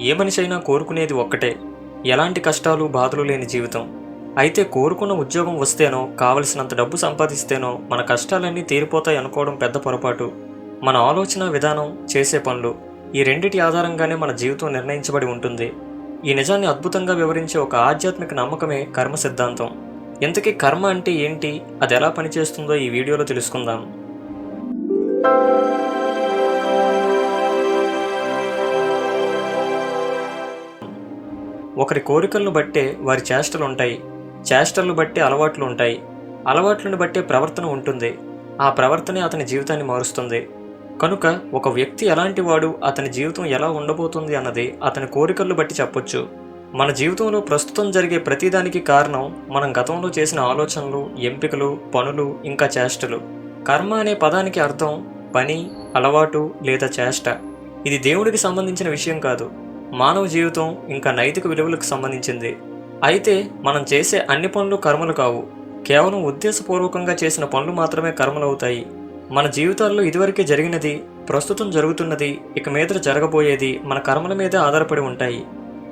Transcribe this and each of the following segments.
ఏ మనిషైనా కోరుకునేది ఒక్కటే. ఎలాంటి కష్టాలు బాధలు లేని జీవితం. అయితే కోరుకున్న ఉద్యోగం వస్తేనో కావలసినంత డబ్బు సంపాదిస్తేనో మన కష్టాలన్నీ తీరిపోతాయి అనుకోవడం పెద్ద పొరపాటు. మన ఆలోచన విధానం చేసే పనులు ఈ రెండిటి ఆధారంగానే మన జీవితం నిర్ణయించబడి ఉంటుంది. ఈ నిజాన్ని అద్భుతంగా వివరించే ఒక ఆధ్యాత్మిక నమ్మకమే కర్మ సిద్ధాంతం. ఇంతకీ కర్మ అంటే ఏంటి? అది ఎలా పనిచేస్తుందో ఈ వీడియోలో తెలుసుకుందాం. ఒకరి కోరికలను బట్టే వారి చేష్టలు ఉంటాయి చేష్టలను బట్టి అలవాట్లు ఉంటాయి అలవాట్లను బట్టే ప్రవర్తన ఉంటుంది. ఆ ప్రవర్తనే అతని జీవితాన్ని మారుస్తుంది. కనుక ఒక వ్యక్తి ఎలాంటి వాడు అతని జీవితం ఎలా ఉండబోతుంది అన్నది అతని కోరికలను బట్టి చెప్పొచ్చు. మన జీవితంలో ప్రస్తుతం జరిగే ప్రతిదానికి కారణం మనం గతంలో చేసిన ఆలోచనలు ఎంపికలు పనులు ఇంకా చేష్టలు. కర్మ అనే పదానికి అర్థం పని అలవాటు లేదా చేష్ట. ఇది దేవుడికి సంబంధించిన విషయం కాదు. మానవ జీవితం ఇంకా నైతిక విలువలకు సంబంధించింది. అయితే మనం చేసే అన్ని పనులు కర్మలు కావు. కేవలం ఉద్దేశపూర్వకంగా చేసిన పనులు మాత్రమే కర్మలవుతాయి. మన జీవితాల్లో ఇదివరకే జరిగినది ప్రస్తుతం జరుగుతున్నది ఇక మీద జరగబోయేది మన కర్మల మీదే ఆధారపడి ఉంటాయి.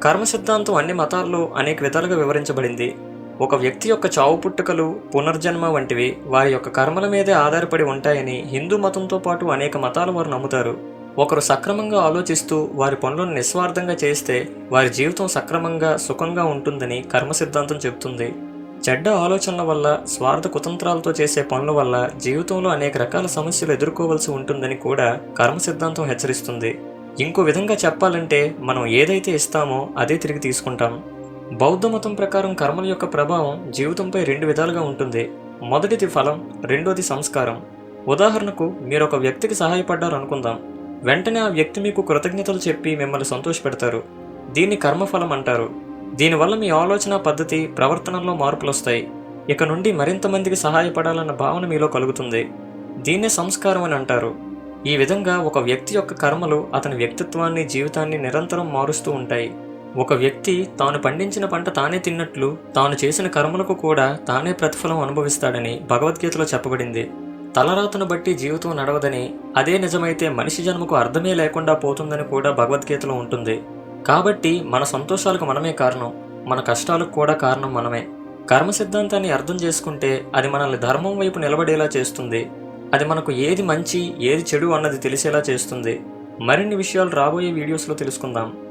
కర్మ సిద్ధాంతం అన్ని మతాల్లో అనేక విధాలుగా వివరించబడింది. ఒక వ్యక్తి యొక్క చావు పుట్టుకలు పునర్జన్మ వంటివి వారి యొక్క కర్మల మీదే ఆధారపడి ఉంటాయని హిందూ మతంతో పాటు అనేక మతాలు వారు నమ్ముతారు. ఒకరు సక్రమంగా ఆలోచిస్తూ వారి పనులను నిస్వార్థంగా చేస్తే వారి జీవితం సక్రమంగా సుఖంగా ఉంటుందని కర్మ సిద్ధాంతం చెబుతుంది. చెడ్డ ఆలోచనల వల్ల స్వార్థ కుతంత్రాలతో చేసే పనుల వల్ల జీవితంలో అనేక రకాల సమస్యలు ఎదుర్కోవాల్సి ఉంటుందని కూడా కర్మ సిద్ధాంతం హెచ్చరిస్తుంది. ఇంకో విధంగా చెప్పాలంటే మనం ఏదైతే ఇస్తామో అదే తిరిగి తీసుకుంటాం. బౌద్ధ మతం ప్రకారం కర్మల యొక్క ప్రభావం జీవితంపై రెండు విధాలుగా ఉంటుంది. మొదటిది ఫలం రెండోది సంస్కారం. ఉదాహరణకు మీరు ఒక వ్యక్తికి సహాయపడ్డారు అనుకుందాం వెంటనే ఆ వ్యక్తి మీకు కృతజ్ఞతలు చెప్పి మిమ్మల్ని సంతోషపెడతారు. దీన్ని కర్మఫలం అంటారు. దీనివల్ల మీ ఆలోచన పద్ధతి ప్రవర్తనలో మార్పులు వస్తాయి ఇక నుండి మరింత మందికి సహాయపడాలన్న భావన మీలో కలుగుతుంది. దీన్నే సంస్కారం అని అంటారు. ఈ విధంగా ఒక వ్యక్తి యొక్క కర్మలు అతని వ్యక్తిత్వాన్ని జీవితాన్ని నిరంతరం మారుస్తూ ఉంటాయి. ఒక వ్యక్తి తాను పండించిన పంట తానే తిన్నట్లు తాను చేసిన కర్మలకు కూడా తానే ప్రతిఫలం అనుభవిస్తాడని భగవద్గీతలో చెప్పబడింది. తలరాతను బట్టి జీవితం నడవదని అదే నిజమైతే మనిషి జన్మకు అర్థమే లేకుండా పోతుందని కూడా భగవద్గీతలో ఉంటుంది. కాబట్టి మన సంతోషాలకు మనమే కారణం మన కష్టాలకు కూడా కారణం మనమే. కర్మ సిద్ధాంతాన్ని అర్థం చేసుకుంటే అది మనల్ని ధర్మం వైపు నిలబడేలా చేస్తుంది. అది మనకు ఏది మంచి ఏది చెడు అన్నది తెలిసేలా చేస్తుంది. మరిన్ని విషయాలు రాబోయే వీడియోస్లో తెలుసుకుందాం.